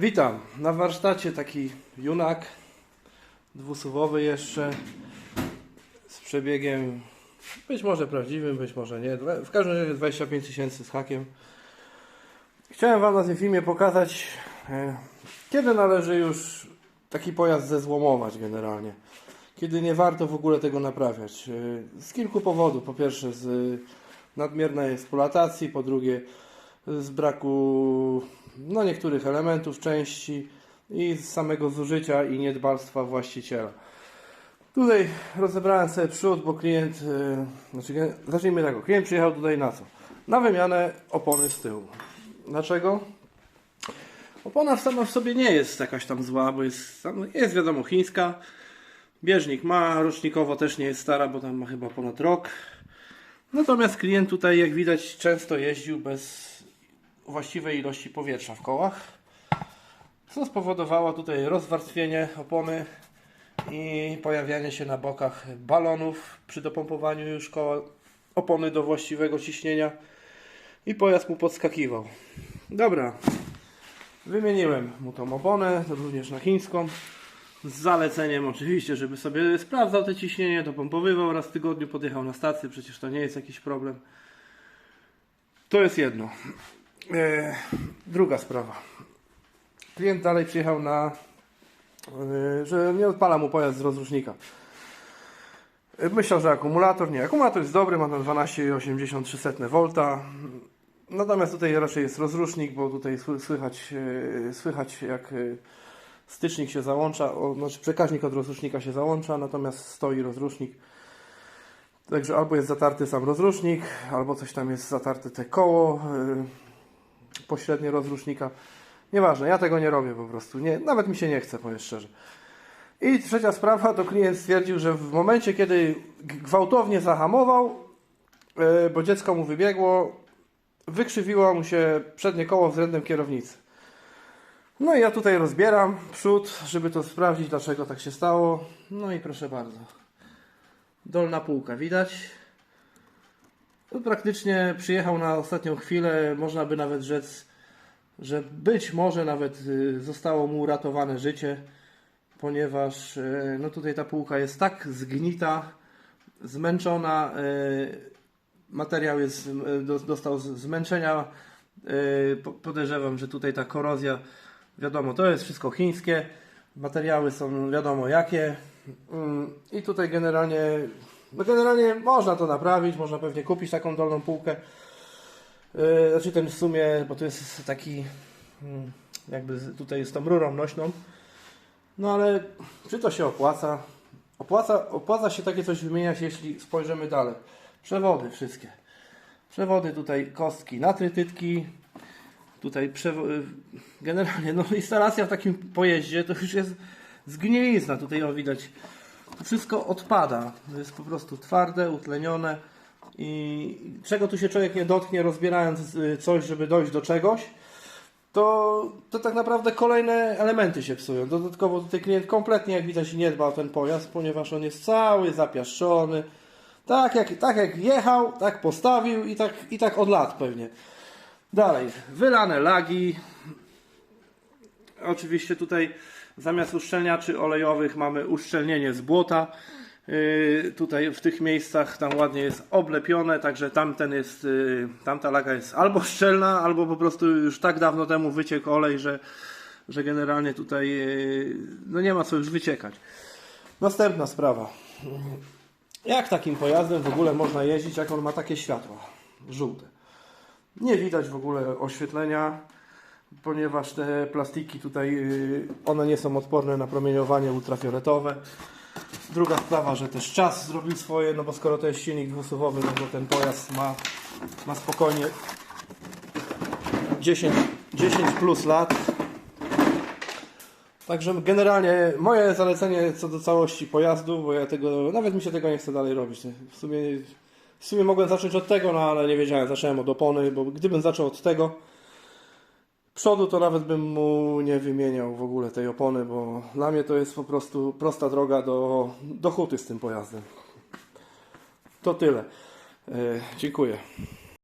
Witam. Na warsztacie taki junak dwusuwowy jeszcze z przebiegiem być może prawdziwym, być może nie. W każdym razie 25 tysięcy z hakiem. Chciałem Wam na tym filmie pokazać, e, kiedy należy już taki pojazd zezłomować generalnie. Kiedy nie warto w ogóle tego naprawiać. E, Z kilku powodów. Po pierwsze z nadmiernej eksploatacji, po drugie z braku no, niektórych elementów, części i z samego zużycia i niedbalstwa właściciela. Tutaj rozebrałem sobie przód, bo klient, yy, znaczy, zacznijmy tak, klient przyjechał tutaj na co? Na wymianę opony z tyłu. Dlaczego? Opona sama w sobie nie jest jakaś tam zła, bo jest, jest wiadomo chińska. Bieżnik ma, rocznikowo też nie jest stara, bo tam ma chyba ponad rok. Natomiast klient tutaj, jak widać, często jeździł bez właściwej ilości powietrza w kołach, co spowodowało tutaj rozwarstwienie opony i pojawianie się na bokach balonów przy dopompowaniu już koła opony do właściwego ciśnienia i pojazd mu podskakiwał. Dobra, wymieniłem mu tą oponę, również na chińską. Z zaleceniem oczywiście, żeby sobie sprawdzał te ciśnienie, dopompowywał raz w tygodniu, podjechał na stację, przecież to nie jest jakiś problem. To jest jedno. E, druga sprawa. Klient dalej przyjechał na, e, że nie odpala mu pojazd z rozrusznika. E, Myślał, że akumulator, nie. Akumulator jest dobry, ma tam 12,83 V. Natomiast tutaj raczej jest rozrusznik, bo tutaj sły- słychać, e, słychać jak e, stycznik się załącza, o, znaczy przekaźnik od rozrusznika się załącza, natomiast stoi rozrusznik. Także albo jest zatarty sam rozrusznik, albo coś tam jest zatarte te koło yy, pośrednie rozrusznika. Nieważne, ja tego nie robię po prostu. Nie, nawet mi się nie chce, powiem szczerze. I trzecia sprawa, to klient stwierdził, że w momencie, kiedy gwałtownie zahamował, yy, bo dziecko mu wybiegło, wykrzywiło mu się przednie koło względem kierownicy. No i ja tutaj rozbieram przód, żeby to sprawdzić, dlaczego tak się stało. No i proszę bardzo. Dolna półka, widać? No, praktycznie przyjechał na ostatnią chwilę, można by nawet rzec, że być może nawet y, zostało mu uratowane życie, ponieważ y, no tutaj ta półka jest tak zgnita, zmęczona, y, materiał jest, do- dostał zmęczenia. po- Podejrzewam, że tutaj ta korozja, wiadomo, to jest wszystko chińskie, materiały są wiadomo jakie. Mm, I tutaj generalnie, no generalnie można to naprawić, można pewnie kupić taką dolną półkę. Yy, Znaczy ten w sumie, bo to jest taki, mm, jakby tutaj z tą rurą nośną. No ale czy to się opłaca? Opłaca, opłaca się takie coś wymieniać, jeśli spojrzymy dalej. Przewody wszystkie. Przewody tutaj kostki na trytytki. Tutaj przewo- y, generalnie no instalacja w takim pojeździe to już jest zgnilizna. Tutaj o widać wszystko odpada. Jest po prostu twarde, utlenione i czego tu się człowiek nie dotknie rozbierając y, coś, żeby dojść do czegoś, to, to tak naprawdę kolejne elementy się psują. Dodatkowo tutaj klient kompletnie, jak widać, nie dba o ten pojazd, ponieważ on jest cały zapiaszczony. Tak jak, tak jak jechał, tak postawił i tak, i tak od lat pewnie. Dalej, wylane lagi. Oczywiście tutaj zamiast uszczelniaczy olejowych mamy uszczelnienie z błota. Yy, tutaj w tych miejscach tam ładnie jest oblepione, także tamten jest, yy, tamta laga jest albo szczelna, albo po prostu już tak dawno temu wyciekł olej, że, że generalnie tutaj yy, no nie ma co już wyciekać. Następna sprawa. Jak takim pojazdem w ogóle można jeździć, jak on ma takie światła żółte? Nie widać w ogóle oświetlenia, ponieważ te plastiki tutaj, yy, one nie są odporne na promieniowanie ultrafioletowe. Druga sprawa, że też czas zrobił swoje, no bo skoro to jest silnik dwusuwowy, no to ten pojazd ma, ma spokojnie 10, 10 plus lat. Także generalnie moje zalecenie co do całości pojazdu, bo ja tego, nawet mi się tego nie chce dalej robić. W sumie, w sumie mogłem zacząć od tego, no ale nie wiedziałem, zacząłem od opony, bo gdybym zaczął od tego, przodu to nawet bym mu nie wymieniał w ogóle tej opony, bo dla mnie to jest po prostu prosta droga do, do huty z tym pojazdem. To tyle. E, dziękuję.